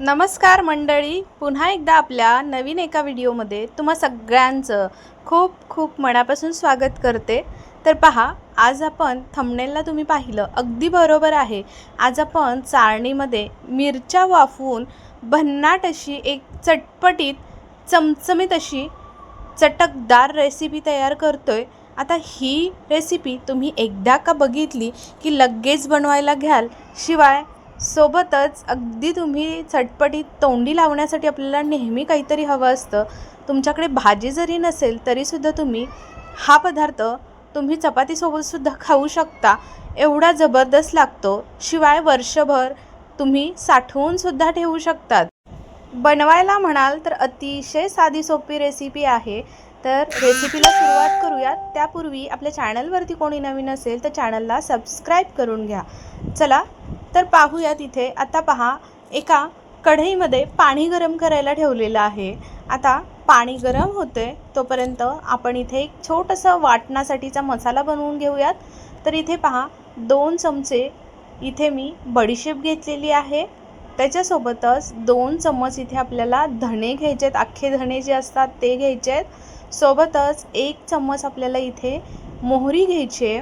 नमस्कार मंडळी. पुन्हा एकदा आपल्या नवीन एका व्हिडिओमध्ये तुम्हा सगळ्यांचं खूप खूप मनापासून स्वागत करते. तर पहा आज आपण थंबनेलला तुम्ही पाहिलं अगदी बरोबर आहे. आज आपण चाळणीमध्ये मिरच्या वाफवून भन्नाट अशी एक चटपटीत चमचमीत अशी चटकदार रेसिपी तयार करतोय. आता ही रेसिपी तुम्ही एकदा का बघितली की लगेच बनवायला घ्याल? शिवाय सोबतच अगदी तुम्ही चटपटीत तोंडी लावण्यासाठी आपल्याला नेहमी काहीतरी हवं असतं. तुमच्याकडे भाजी जरी नसेल तरीसुद्धा तुम्ही हा पदार्थ तुम्ही चपातीसोबतसुद्धा खाऊ शकता. एवढा जबरदस्त लागतो. शिवाय वर्षभर तुम्ही साठवूनसुद्धा ठेवू शकतात. बनवायला म्हणाल तर अतिशय साधी सोपी रेसिपी आहे. तर रेसिपीला सुरुवात करूयात. त्यापूर्वी आपल्या चॅनलवरती कोणी नवीन असेल तर चॅनलला सबस्क्राईब करून घ्या. चला तर पाहूयात इथे आता पहा एका कढईमध्ये पाणी गरम करायला ठेवलेलं आहे. आता पाणी गरम होते तोपर्यंत आपण इथे एक छोटंसं वाटणासाठीचा मसाला बनवून घेऊयात. तर इथे पहा दोन चमचे इथे मी बडीशेप घेतलेली आहे. त्याच्यासोबतच दोन चम्मच इथे आपल्याला धणे घ्यायचे आहेत अख्खे धणे जे असतात ते घ्यायचे आहेत सोबतच एक चम्मच आपल्याला इथे मोहरी घ्यायची आहे.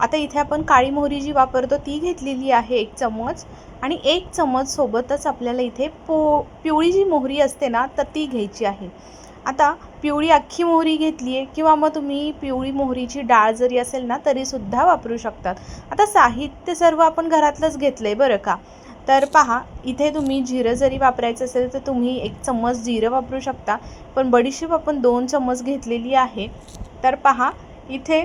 आता इथे आपण काळी मोहरी जी वापरतो ती घेतलेली आहे एक चमच. आणि एक चमच सोबतच आपल्याला इथे पो पिवळी जी मोहरी असते ना तर ती घ्यायची आहे. आता पिवळी अख्खी मोहरी घेतली आहे किंवा मग तुम्ही पिवळी मोहरीची डाळ जरी असेल ना तरीसुद्धा वापरू शकतात. आता साहित्य सर्व आपण घरातलंच घेतलं आहे बरं का? तर पहा इथे तुम्ही जिरं जरी वापरायचं असेल तर तुम्ही एक चम्मच जिरं वापरू शकता. पण बडीशेप आपण दोन चम्मच घेतलेली आहे. तर पहा इथे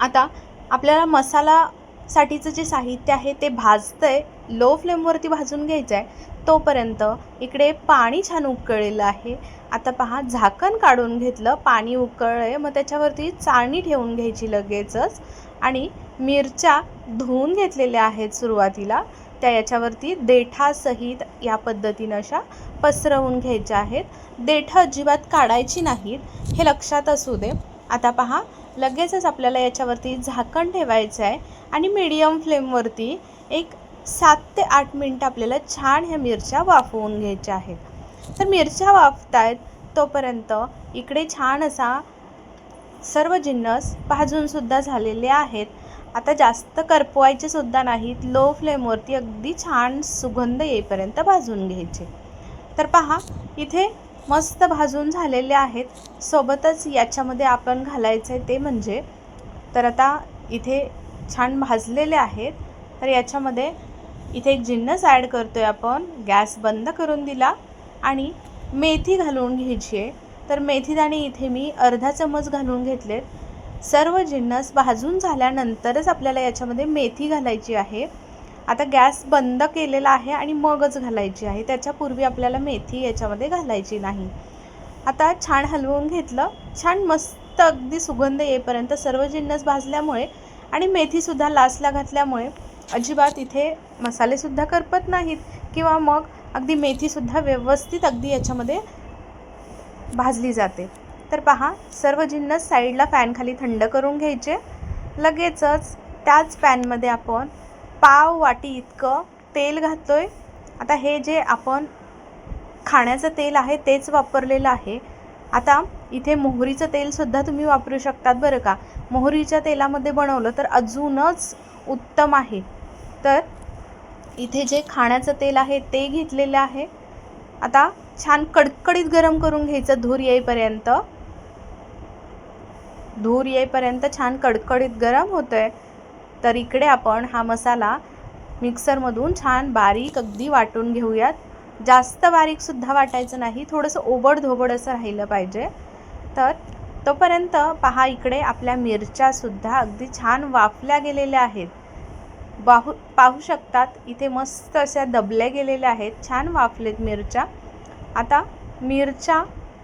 आता आपल्याला मसालासाठीचं जे साहित्य आहे ते भाजतं आहे लो फ्लेमवरती भाजून घ्यायचं आहे तोपर्यंत इकडे पाणी छान उकळलेलं आहे. आता पहा झाकण काढून घेतलं पाणी उकळलं आहे मग त्याच्यावरती चाळणी ठेवून घ्यायची लगेचच. आणि मिरच्या धुवून घेतलेल्या आहेत सुरुवातीला. त्या याच्यावरती देठासहित या पद्धतीनं अशा पसरवून घ्यायच्या आहेत. देठं अजिबात काढायची नाहीत हे लक्षात असू दे. आता पहा लगेचच आपल्याला याच्यावरती झाकण ठेवायचं आहे आणि मीडियम फ्लेमवरती एक सात ते आठ मिनटं आपल्याला छान ह्या मिरच्या वाफवून घ्यायच्या आहेत. तर मिरच्या वाफतायत तोपर्यंत इकडे छान असा सर्व जिन्नस भाजूनसुद्धा झालेले आहेत. आता जास्त करपवायचे सुद्धा नाहीत. लो फ्लेमवरती अगदी छान सुगंध येईपर्यंत भाजून घ्यायचे. तर पहा इथे मस्त भाजून झालेले आहेत. सोबतच याच्यामध्ये आपण घालायचं आहे ते म्हणजे तर आता इथे छान भाजलेले आहेत. तर याच्यामध्ये इथे एक जिन्नस ॲड करतो आहे आपण. गॅस बंद करून दिला आणि मेथी घालून घ्यायची आहे तर मेथीदाणे इथे मी अर्धा चमच घालून घेतलेत. सर्व जिन्नस भाजून झाल्यानंतरच आपल्याला याच्यामध्ये मेथी घालायची आहे. आता गॅस बंद केलेला आहे आणि मगच घालायची आहे. त्याच्यापूर्वी आपल्याला मेथी याच्यामध्ये घालायची नाही. आता छान हलवून घेतलं. छान मस्त अगदी सुगंध येईपर्यंत सर्व जिन्नस भाजल्यामुळे आणि मेथीसुद्धा लासला घातल्यामुळे अजिबात इथे मसालेसुद्धा करपत नाहीत किंवा मग अगदी मेथीसुद्धा व्यवस्थित अगदी याच्यामध्ये भाजली जाते. तर पहा सर्व जिन्नस साईडला फॅनखाली थंड करून घ्यायचे. लगेचच त्याच पॅनमध्ये आपण पाव वाटी इतकं तेल आहे आता हे जे आपण खाण्याचं तेल आहे तेच वापरलेलं आहे. आता इथे मोहरीचं तेलसुद्धा तुम्ही वापरू शकतात बरं का. मोहरीच्या तेलामध्ये बनवलं तर अजूनच उत्तम आहे. तर इथे जे खाण्याचं तेल आहे ते घेतलेलं आहे. आता छान कडकडीत गरम करून घ्यायचं धूर येईपर्यंत. धूर येईपर्यंत छान कडकडीत गरम होतं आहे तर इकडे आपण हा मसाला मिक्सरमधून छान बारीक अगदी वाटून घेऊयात. जास्त बारीकसुद्धा वाटायचं नाही थोडंसं ओबडधोबड असं राहिलं पाहिजे. तर तोपर्यंत पहा इकडे आपल्या मिरच्यासुद्धा अगदी छान वाफल्या गेलेल्या आहेत. पाहू पाहू शकतात इथे मस्त अशा दबल्या गेलेल्या आहेत छान वाफलेत मिरच्या. आता मिरच्या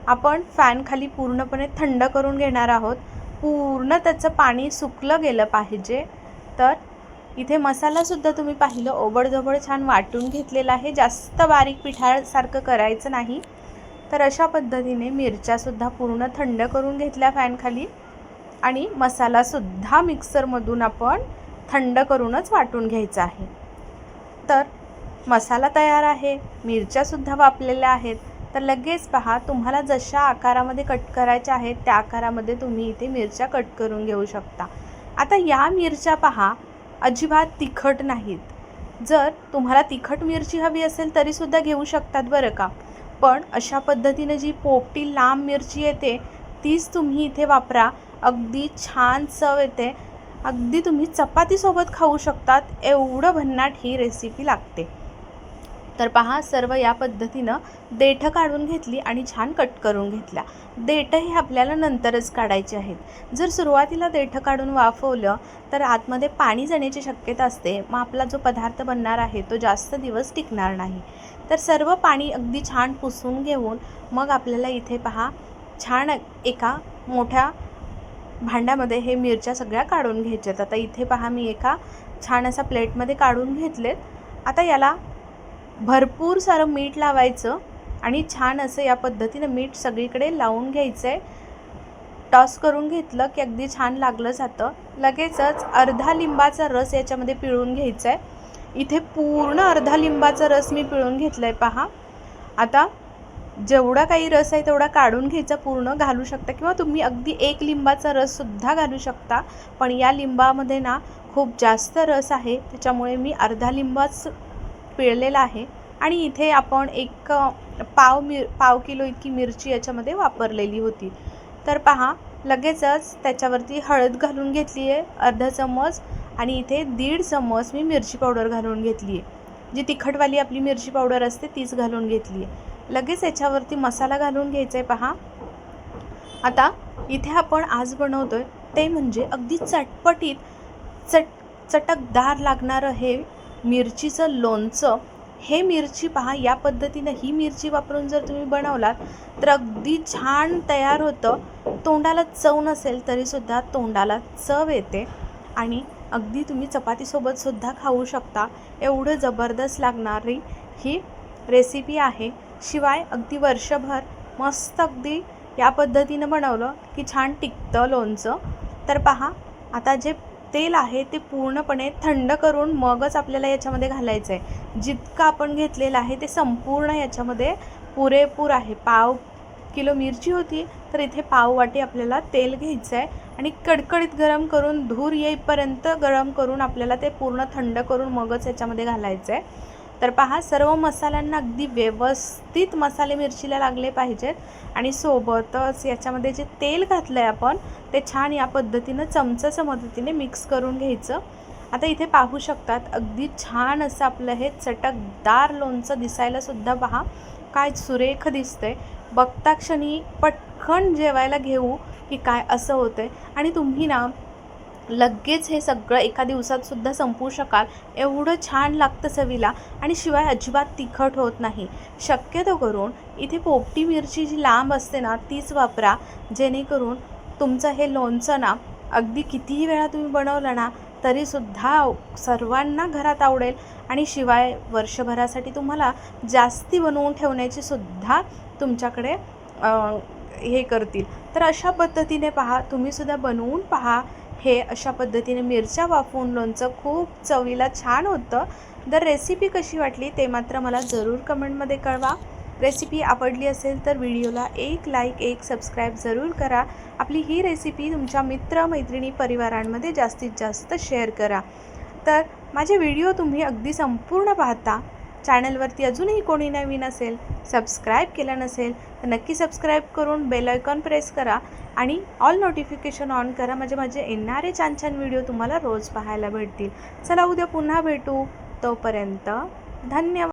आपण फॅनखाली पूर्णपणे थंड करून घेणार आहोत. पूर्ण त्याचं पाणी सुकलं गेलं पाहिजे. तर इथे मसालासुद्धा तुम्ही पाहिलं ओबडधोबड छान वाटून घेतलेला आहे. जास्त बारीक पिठासारखं करायचं नाही. तर अशा पद्धतीने मिरच्यासुद्धा पूर्ण थंड करून घेतल्या फॅनखाली. आणि मसालासुद्धा मिक्सरमधून आपण थंड करूनच वाटून घ्यायचा आहे. तर मसाला तयार आहे मिरच्यासुद्धा वापलेल्या आहेत. तर लगेच पहा तुम्हाला जशा आकारामध्ये कट करायच्या आहेत त्या आकारामध्ये तुम्ही इथे मिरच्या कट करून घेऊ शकता. आता या मिरच्या पहा अजिबात तिखट नाहीत. जर तुम्हाला तिखट मिरची हवी असेल तरीसुद्धा घेऊ शकतात बरं का. पण अशा पद्धतीने जी पोपटी लांब मिरची येते तीच तुम्ही इथे वापरा. अगदी छान चव येते. अगदी तुम्ही चपातीसोबत खाऊ शकतात एवढं भन्नाट ही रेसिपी लागते. तर पहा सर्व या पद्धतीनं देठं काढून घेतली आणि छान कट करून घेतल्या. देठं हे आपल्याला नंतरच काढायचे आहेत. जर सुरुवातीला देठं काढून वाफवलं तर आतमध्ये पाणी जाण्याची शक्यता असते. मग आपला जो पदार्थ बनणार आहे तो जास्त दिवस टिकणार नाही. तर सर्व पाणी अगदी छान पुसून घेऊन मग आपल्याला इथे पहा छान एका मोठ्या भांड्यामध्ये हे मिरच्या सगळ्या काढून घ्यायच्यात. आता इथे पहा मी एका छान असा प्लेटमध्ये काढून घेतलेत. आता याला भरपूर सारं मीठ लावायचं आणि छान असं या पद्धतीनं मीठ सगळीकडे लावून घ्यायचं आहे टॉस करून घेतलं की अगदी छान लागलं जातं. लगेचच अर्धा लिंबाचा रस याच्यामध्ये पिळून घ्यायचा आहे इथे पूर्ण अर्धा लिंबाचा रस मी पिळून घेतला आहे पहा. आता जेवढा काही रस आहे तेवढा काढून घ्यायचा पूर्ण. घालू शकता किंवा तुम्ही अगदी एक लिंबाचा रससुद्धा घालू शकता. पण या लिंबामध्ये ना खूप जास्त रस आहे. त्याच्यामुळे मी अर्धा लिंबाच पिळलेला आहे आणि इथे आपण एक पाव मिर पाव किलो इतकी मिरची याच्यामध्ये वापरलेली होती. तर पहा लगेचच त्याच्यावरती हळद घालून घेतली आहे अर्धा चम्मच आणि इथे दीड चम्मच मी मिरची पावडर घालून घेतली आहे. जी तिखटवाली आपली मिरची पावडर असते तीच घालून घेतली आहे. लगेच याच्यावरती मसाला घालून घ्यायचा आहे पहा. आता इथे आपण आज बनवतोय ते म्हणजे अगदी चटपटीत चट चटकदार लागणारं हे मिरचीचं लोणचं हे मिरची पहा या पद्धतीनं ही मिरची वापरून जर तुम्ही बनवलात तर अगदी छान तयार होतं. तोंडाला चव नसेल तरीसुद्धा तोंडाला चव येते. आणि अगदी तुम्ही चपातीसोबतसुद्धा खाऊ शकता. एवढं जबरदस्त लागणारी ही रेसिपी आहे. शिवाय अगदी वर्षभर मस्त अगदी या पद्धतीनं बनवलं की छान टिकतं लोणचं. तर पहा आता जे तेल आहे ते पूर्णपणे थंड करून मगच आपल्याला याच्यामध्ये घालायचं आहे जितकं आपण घेतलेलं आहे ते संपूर्ण याच्यामध्ये पुरेपूर आहे. पाव किलो मिरची होती तर इथे पाव वाटी आपल्याला तेल घ्यायचं आहे आणि कडकडीत गरम करून धूर येईपर्यंत गरम करून आपल्याला ते पूर्ण थंड करून मगच याच्यामध्ये घालायचं आहे तर पहा सर्व मसाल्यांना अगदी व्यवस्थित मसाले मिरचीला लागले पाहिजेत. आणि सोबतच याच्यामध्ये जे तेल घातलं आहे आपण ते छान या पद्धतीनं चमचाच्या मदतीने मिक्स करून घ्यायचं. आता इथे पाहू शकतात अगदी छान असं आपलं हे चटकदार लोणचं दिसायला सुद्धा पहा काय सुरेख दिसतंय. बघता क्षणी पटकन जेवायला घेऊ की काय असं होतंय. आणि तुम्ही ना लगेच हे सगळं एका दिवसात सुद्धा संपवू शकाल. एवढं छान लागतं चवीला आणि शिवाय अजिबात तिखट होत नाही. शक्यतो करून इथे पोपटी मिरची जी लांब असते ना तीच वापरा. जेणेकरून तुमचं हे लोणचं ना अगदी कितीही वेळा तुम्ही बनवलं ना तरीसुद्धा सर्वांना घरात आवडेल. आणि शिवाय वर्षभरासाठी तुम्हाला जास्ती बनवून ठेवण्याची सुद्धा तुमच्याकडे हे करतील. तर अशा पद्धतीने पहा तुम्हीसुद्धा बनवून पहा. हे अशा पद्धतीने मिरच्या वाफवून लोणचं खूप चवीला छान होतं. जर रेसिपी कशी वाटली ते मात्र मला जरूर कमेंटमध्ये कळवा. रेसिपी आवडली असेल तर व्हिडिओला एक लाईक एक सबस्क्राईब जरूर करा. आपली ही रेसिपी तुमच्या मित्रमैत्रिणी परिवारांमध्ये जास्तीत जास्त शेअर करा. तर माझे व्हिडिओ तुम्ही अगदी संपूर्ण पाहता. चॅनलवरती अजूनही कोणी नवीन असेल सबस्क्राईब केलं नसेल तर नक्की सबस्क्राईब करून बेल आयकॉन प्रेस करा. आणि ऑल नोटिफिकेशन ऑन करा. म्हणजे माझे येणारे छान छान व्हिडिओ तुम्हाला रोज पाहायला भेटतील. चला उद्या पुन्हा भेटू. तोपर्यंत धन्यवाद.